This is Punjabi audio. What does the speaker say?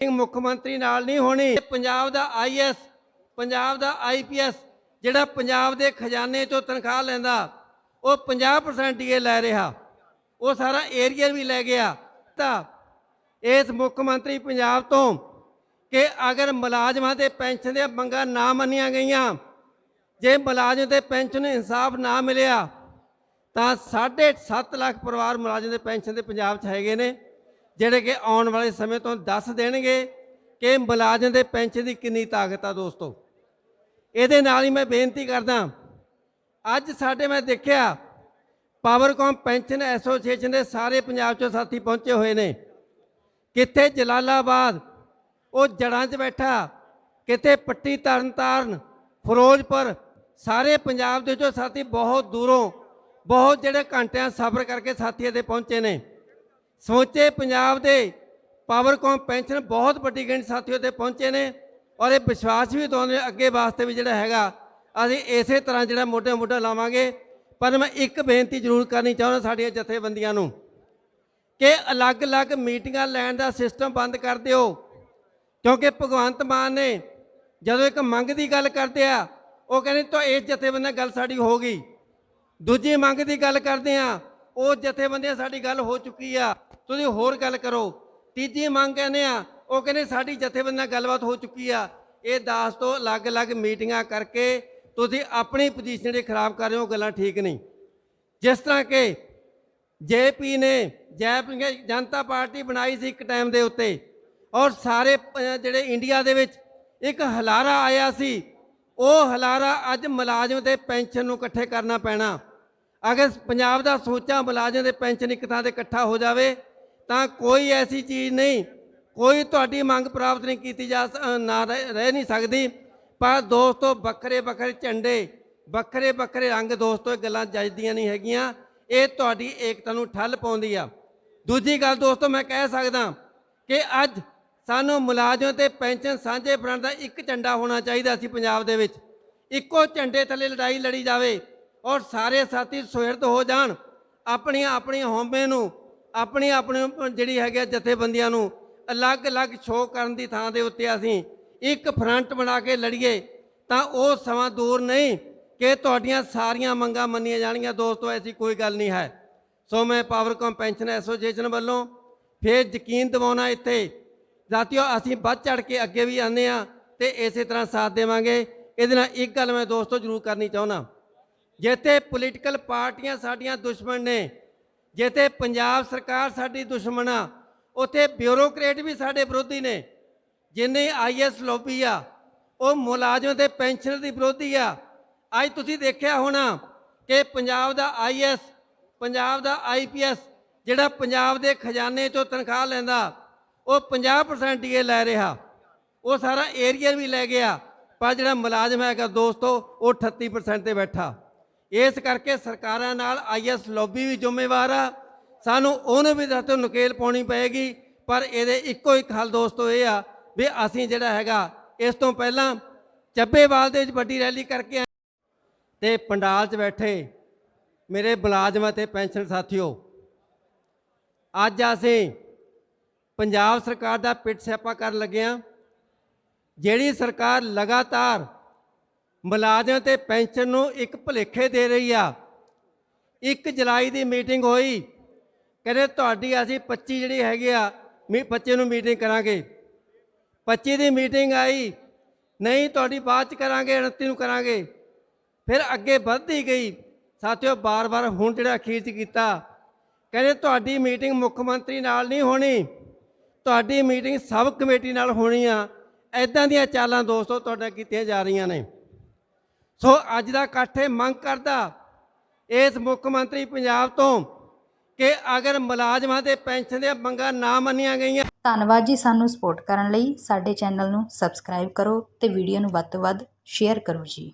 ਮੀਟਿੰਗ ਮੁੱਖ ਮੰਤਰੀ ਨਾਲ ਨਹੀਂ ਹੋਣੀ। ਪੰਜਾਬ ਦਾ ਆਈਐਸ ਪੰਜਾਬ ਦਾ ਆਈਪੀਐਸ ਜਿਹੜਾ ਪੰਜਾਬ ਦੇ ਖਜ਼ਾਨੇ ਤੋਂ ਤਨਖਾਹ ਲੈਂਦਾ, ਉਹ 50% ਡੀਏ ਲੈ ਰਿਹਾ। ਉਹ ਸਾਰਾ ਏਰੀਆ ਵੀ ਲੈ ਗਿਆ। ਤਾਂ ਇਸ ਮੁੱਖ ਮੰਤਰੀ ਪੰਜਾਬ ਤੋਂ ਕਿ ਅਗਰ ਮੁਲਾਜ਼ਮਾਂ ਦੇ ਪੈਨਸ਼ਨ ਦੀਆਂ ਮੰਗਾਂ ਨਾ ਮੰਨੀਆਂ ਗਈਆਂ, ਜੇ ਮੁਲਾਜ਼ਮ ਦੇ ਪੈਨਸ਼ਨ ਨੂੰ ਇਨਸਾਫ ਨਾ ਮਿਲਿਆ, ਤਾਂ 7.5 ਲੱਖ ਪਰਿਵਾਰ ਮੁਲਾਜ਼ਮ ਦੇ ਪੈਨਸ਼ਨ ਦੇ ਪੰਜਾਬ 'ਚ ਹੈਗੇ ਨੇ। ਜਿਹੜੇ ਕਿ ਆਉਣ ਵਾਲੇ ਸਮੇਂ ਤੋਂ ਦੱਸ ਦੇਣਗੇ ਕਿ ਮੁਲਾਜ਼ਮ ਦੇ ਪੈਨਸ਼ਨ ਦੀ ਕਿੰਨੀ ਤਾਕਤ ਆ ਦੋਸਤੋ। ਇਹਦੇ ਨਾਲ ਹੀ ਮੈਂ ਬੇਨਤੀ ਕਰਦਾ, ਅੱਜ ਸਾਡੇ ਮੈਂ ਦੇਖਿਆ ਪਾਵਰਕਾਮ ਪੈਨਸ਼ਨ ਐਸੋਸੀਏਸ਼ਨ ਦੇ ਸਾਰੇ ਪੰਜਾਬ 'ਚੋਂ ਸਾਥੀ ਪਹੁੰਚੇ ਹੋਏ ਨੇ। ਕਿੱਥੇ ਜਲਾਲਾਬਾਦ, ਉਹ ਜੜਾਂ 'ਚ ਬੈਠਾ ਕਿਤੇ ਪੱਟੀ ਤਰਨਤਾਰਨ, ਫਿਰੋਜ਼ਪੁਰ, ਸਾਰੇ ਪੰਜਾਬ ਦੇ ਵਿੱਚੋਂ ਸਾਥੀ ਬਹੁਤ ਦੂਰੋਂ, ਬਹੁਤ ਜਿਹੜੇ ਘੰਟਿਆਂ ਸਫ਼ਰ ਕਰਕੇ ਸਾਥੀ ਇੱਥੇ ਪਹੁੰਚੇ ਨੇ। ਸਮੁੱਚੇ ਪੰਜਾਬ ਦੇ ਪਾਵਰਕੌਮ ਪੈਨਸ਼ਨ ਬਹੁਤ ਵੱਡੀ ਗਿਣਤੀ ਸਾਥੀ ਤੇ ਪਹੁੰਚੇ ਨੇ ਔਰ ਇਹ ਵਿਸ਼ਵਾਸ ਵੀ ਦਵਾਉਂਦੇ ਅੱਗੇ ਵਾਸਤੇ ਵੀ ਜਿਹੜਾ ਹੈਗਾ, ਅਸੀਂ ਇਸੇ ਤਰ੍ਹਾਂ ਜਿਹੜਾ ਮੋਢੇ ਮੋਢਾ ਲਾਵਾਂਗੇ। ਪਰ ਮੈਂ ਇੱਕ ਬੇਨਤੀ ਜ਼ਰੂਰ ਕਰਨੀ ਚਾਹੁੰਦਾ ਸਾਡੀਆਂ ਜਥੇਬੰਦੀਆਂ ਨੂੰ ਕਿ ਅਲੱਗ-ਅਲੱਗ ਮੀਟਿੰਗਾਂ ਲੈਣ ਦਾ ਸਿਸਟਮ ਬੰਦ ਕਰ ਦਿਓ। ਕਿਉਂਕਿ ਭਗਵੰਤ ਮਾਨ ਨੇ ਜਦੋਂ ਇੱਕ ਮੰਗ ਦੀ ਗੱਲ ਕਰਦੇ ਆ, ਉਹ ਕਹਿੰਦੇ, ਤਾਂ ਇਸ ਜਥੇਬੰਦੀ ਨਾਲ ਗੱਲ ਸਾਡੀ ਹੋ ਗਈ। ਦੂਜੀ ਮੰਗ ਦੀ ਗੱਲ ਕਰਦੇ ਆ ਉਹ ਜਥੇਬੰਦੀਆਂ ਸਾਡੀ ਗੱਲ ਹੋ ਚੁੱਕੀ ਆ। ਤੁਸੀਂ ਹੋਰ ਗੱਲ ਕਰੋ। ਤੀਜੀ ਮੰਗ ਕਹਿੰਦੇ ਆ, ਉਹ ਕਹਿੰਦੇ ਸਾਡੀ ਜਥੇਬੰਦੀ ਨਾਲ ਗੱਲਬਾਤ ਹੋ ਚੁੱਕੀ ਆ। ਇਹ ਦਾਸ ਤੋਂ ਅਲੱਗ-ਅਲੱਗ ਮੀਟਿੰਗਾਂ ਕਰਕੇ ਤੁਸੀਂ ਆਪਣੀ ਪੋਜੀਸ਼ਨ ਜਿਹੜੀ ਖਰਾਬ ਕਰ ਰਹੇ ਹੋ, ਉਹ ਗੱਲਾਂ ਠੀਕ ਨਹੀਂ। ਜਿਸ ਤਰ੍ਹਾਂ ਕਿ ਜੇਪੀ ਨੇ ਜੈ ਜਨਤਾ ਪਾਰਟੀ ਬਣਾਈ ਸੀ ਇੱਕ ਟਾਈਮ ਦੇ ਉੱਤੇ ਔਰ ਸਾਰੇ ਜਿਹੜੇ ਇੰਡੀਆ ਦੇ ਵਿੱਚ ਇੱਕ ਹਲਾਰਾ ਆਇਆ ਸੀ, ਉਹ ਹਲਾਰਾ ਅੱਜ ਮੁਲਾਜ਼ਮ ਦੇ ਪੈਨਸ਼ਨ ਨੂੰ ਇਕੱਠੇ ਕਰਨਾ ਪੈਣਾ। ਅਗਰ ਪੰਜਾਬ ਦਾ ਸੋਚਾ ਮੁਲਾਜ਼ਮ ਦੇ ਪੈਨਸ਼ਨ ਇੱਕ ਥਾਂ ਤੇ ਇਕੱਠਾ ਹੋ ਜਾਵੇ, ਤਾਂ ਕੋਈ ਐਸੀ ਚੀਜ਼ ਨਹੀਂ, ਕੋਈ ਤੁਹਾਡੀ ਮੰਗ ਪ੍ਰਾਪਤ ਨਹੀਂ ਕੀਤੀ ਜਾ ਨਾ ਰਹਿ ਰਹਿ ਨਹੀਂ ਸਕਦੀ। ਪਰ ਦੋਸਤੋ, ਵੱਖਰੇ ਵੱਖਰੇ ਝੰਡੇ, ਵੱਖਰੇ ਵੱਖਰੇ ਰੰਗ ਦੋਸਤੋ, ਇਹ ਗੱਲਾਂ ਜੱਜਦੀਆਂ ਨਹੀਂ ਹੈਗੀਆਂ। ਇਹ ਤੁਹਾਡੀ ਏਕਤਾ ਨੂੰ ਠੱਲ ਪਾਉਂਦੀ ਆ। ਦੂਜੀ ਗੱਲ ਦੋਸਤੋ, ਮੈਂ ਕਹਿ ਸਕਦਾ ਕਿ ਅੱਜ ਸਾਨੂੰ ਮੁਲਾਜ਼ਮ ਤੇ ਪੈਨਸ਼ਨ ਸਾਂਝੇ ਬਣਾਉਣ ਦਾ ਇੱਕ ਝੰਡਾ ਹੋਣਾ ਚਾਹੀਦਾ ਸੀ ਪੰਜਾਬ ਦੇ ਵਿੱਚ। ਇੱਕੋ ਝੰਡੇ ਥੱਲੇ ਲੜਾਈ ਲੜੀ ਜਾਵੇ ਔਰ ਸਾਰੇ ਸਾਥੀ ਸੁਹਿਰਦ ਹੋ ਜਾਣ, ਆਪਣੀਆਂ ਆਪਣੀਆਂ ਹਉਮੈ ਨੂੰ, ਆਪਣੀ ਆਪਣੀ ਜਿਹੜੀ ਹੈਗੀ ਆ ਜਥੇਬੰਦੀਆਂ ਨੂੰ ਅਲੱਗ-ਅਲੱਗ ਸ਼ੋਅ ਕਰਨ ਦੀ ਥਾਂ ਦੇ ਉੱਤੇ ਅਸੀਂ ਇੱਕ ਫਰੰਟ ਬਣਾ ਕੇ ਲੜੀਏ, ਤਾਂ ਉਹ ਸਮਾਂ ਦੂਰ ਨਹੀਂ ਕਿ ਤੁਹਾਡੀਆਂ ਸਾਰੀਆਂ ਮੰਗਾਂ ਮੰਨੀਆਂ ਜਾਣਗੀਆਂ। ਦੋਸਤੋ, ਐਸੀ ਕੋਈ ਗੱਲ ਨਹੀਂ ਹੈ। ਸੋ ਮੈਂ ਪਾਵਰਕਾਮ ਪੈਨਸ਼ਨ ਐਸੋਸੀਏਸ਼ਨ ਵੱਲੋਂ ਫੇਰ ਯਕੀਨ ਦਿਵਾਉਣਾ ਇੱਥੇ। ਜਾਤੀਓ ਅਸੀਂ ਵੱਧ ਚੜ ਕੇ ਅੱਗੇ ਵੀ ਆਉਂਦੇ ਆ ਤੇ ਇਸੇ ਤਰ੍ਹਾਂ ਸਾਥ ਦੇਵਾਂਗੇ। ਇਹਦੇ ਨਾਲ ਇੱਕ ਗੱਲ ਮੈਂ ਦੋਸਤੋ ਜ਼ਰੂਰ ਕਰਨੀ ਚਾਹੁੰਦਾ। ਜਿੱਥੇ ਪੋਲੀਟੀਕਲ ਪਾਰਟੀਆਂ ਸਾਡੀਆਂ ਦੁਸ਼ਮਣ ਨੇ, ਜਿੱਥੇ ਪੰਜਾਬ ਸਰਕਾਰ ਸਾਡੀ ਦੁਸ਼ਮਣ ਆ, ਉੱਥੇ ਬਿਊਰੋਕਰੇਟ ਵੀ ਸਾਡੇ ਵਿਰੋਧੀ ਨੇ, ਜਿੰਨੇ ਆਈਐਸ ਲੋਬੀ ਆ, ਉਹ ਮੁਲਾਜ਼ਮ ਤੇ ਪੈਨਸ਼ਨਰ ਦੀ ਵਿਰੋਧੀ ਆ। ਅੱਜ ਤੁਸੀਂ ਦੇਖਿਆ ਹੋਣਾ ਕਿ ਪੰਜਾਬ ਦਾ ਆਈਐਸ ਪੰਜਾਬ ਦਾ ਆਈਪੀਐਸ ਜਿਹੜਾ ਪੰਜਾਬ ਦੇ ਖਜ਼ਾਨੇ ਚੋਂ ਤਨਖਾਹ ਲੈਂਦਾ, ਉਹ 50% ਡੀਏ ਲੈ ਰਿਹਾ। ਉਹ ਸਾਰਾ ਏਰੀਆ ਵੀ ਲੈ ਗਿਆ, ਪਰ ਜਿਹੜਾ ਮੁਲਾਜ਼ਮ ਹੈਗਾ ਦੋਸਤੋ, ਉਹ 38% ਤੇ ਬੈਠਾ। ਇਸ ਕਰਕੇ ਸਰਕਾਰਾਂ ਨਾਲ ਆਈਐਸ ਲੌਬੀ ਵੀ ਜ਼ਿੰਮੇਵਾਰ ਆ। ਸਾਨੂੰ ਉਹਨੂੰ ਵੀ ਦੱਸੋ ਨਕੇਲ ਪਾਉਣੀ ਪਏਗੀ। ਪਰ ਇਹਦੇ ਇੱਕੋ ਇੱਕ ਹੱਲ ਦੋਸਤੋ ਇਹ ਆ ਵੀ ਅਸੀਂ ਜਿਹੜਾ ਹੈਗਾ, ਇਸ ਤੋਂ ਪਹਿਲਾਂ ਚੱਬੇਵਾਲ ਦੇ ਵਿੱਚ ਵੱਡੀ ਰੈਲੀ ਕਰਕੇ ਆਏ ਤੇ ਪੰਡਾਲ 'ਚ ਬੈਠੇ ਮੇਰੇ ਮੁਲਾਜ਼ਮਾਂ ਅਤੇ ਪੈਨਸ਼ਨ ਸਾਥੀਓ। ਅੱਜ ਅਸੀਂ ਪੰਜਾਬ ਸਰਕਾਰ ਦਾ ਪਿੱਟ ਸਿਆਪਾ ਕਰਨ ਲੱਗੇ ਹਾਂ ਜਿਹੜੀ ਸਰਕਾਰ ਲਗਾਤਾਰ ਮੁਲਾਜ਼ਮ ਤੇ ਪੈਨਸ਼ਨ ਨੂੰ ਇੱਕ ਭੁਲੇਖੇ ਦੇ ਰਹੀ ਆ। 1 ਜੁਲਾਈ ਦੀ ਮੀਟਿੰਗ ਹੋਈ। ਕਹਿੰਦੇ ਤੁਹਾਡੀ ਅਸੀਂ 25 ਜਿਹੜੀ ਹੈਗੀ ਆ, ਮੀ 25 ਨੂੰ ਮੀਟਿੰਗ ਕਰਾਂਗੇ। 25 ਦੀ ਮੀਟਿੰਗ ਆਈ। ਨਹੀਂ, ਤੁਹਾਡੀ ਬਾਅਦ ਚ ਕਰਾਂਗੇ 29 ਨੂੰ ਕਰਾਂਗੇ। ਫਿਰ ਅੱਗੇ ਵੱਧਦੀ ਗਈ। ਸਾਥੀਓ, ਬਾਰ-ਬਾਰ ਹੁਣ ਜਿਹੜਾ ਅਖੀਰ ਚ ਕੀਤਾ। ਕਹਿੰਦੇ ਤੁਹਾਡੀ ਮੀਟਿੰਗ ਮੁੱਖ ਮੰਤਰੀ ਨਾਲ ਨਹੀਂ ਹੋਣੀ। ਤੁਹਾਡੀ ਮੀਟਿੰਗ ਸਬ ਕਮੇਟੀ ਨਾਲ ਹੋਣੀ ਆ। ਐਦਾਂ ਦੀਆਂ ਚਾਲਾਂ ਦੋਸਤੋ ਤੁਹਾਡਾ ਕੀਤੀਆਂ ਜਾ ਰਹੀਆਂ ਨੇ। ਸੋ ਅੱਜ ਦਾ ਇਕੱਠ ਇਹ ਮੰਗ ਕਰਦਾ ਇਸ ਮੁੱਖ ਮੰਤਰੀ ਪੰਜਾਬ ਤੋਂ ਕਿ ਅਗਰ ਮੁਲਾਜ਼ਮਾਂ ਦੇ ਪੈਨਸ਼ਨ ਦੀਆਂ ਮੰਗਾਂ ਨਾ ਮੰਨੀਆਂ ਗਈਆਂ। ਧੰਨਵਾਦ ਜੀ ਸਾਨੂੰ ਸਪੋਰਟ ਕਰਨ ਲਈ। ਸਾਡੇ ਚੈਨਲ ਨੂੰ ਸਬਸਕ੍ਰਾਈਬ ਕਰੋ ਤੇ ਵੀਡੀਓ ਨੂੰ ਵੱਧ ਤੋਂ ਵੱਧ ਸ਼ੇਅਰ ਕਰੋ ਜੀ।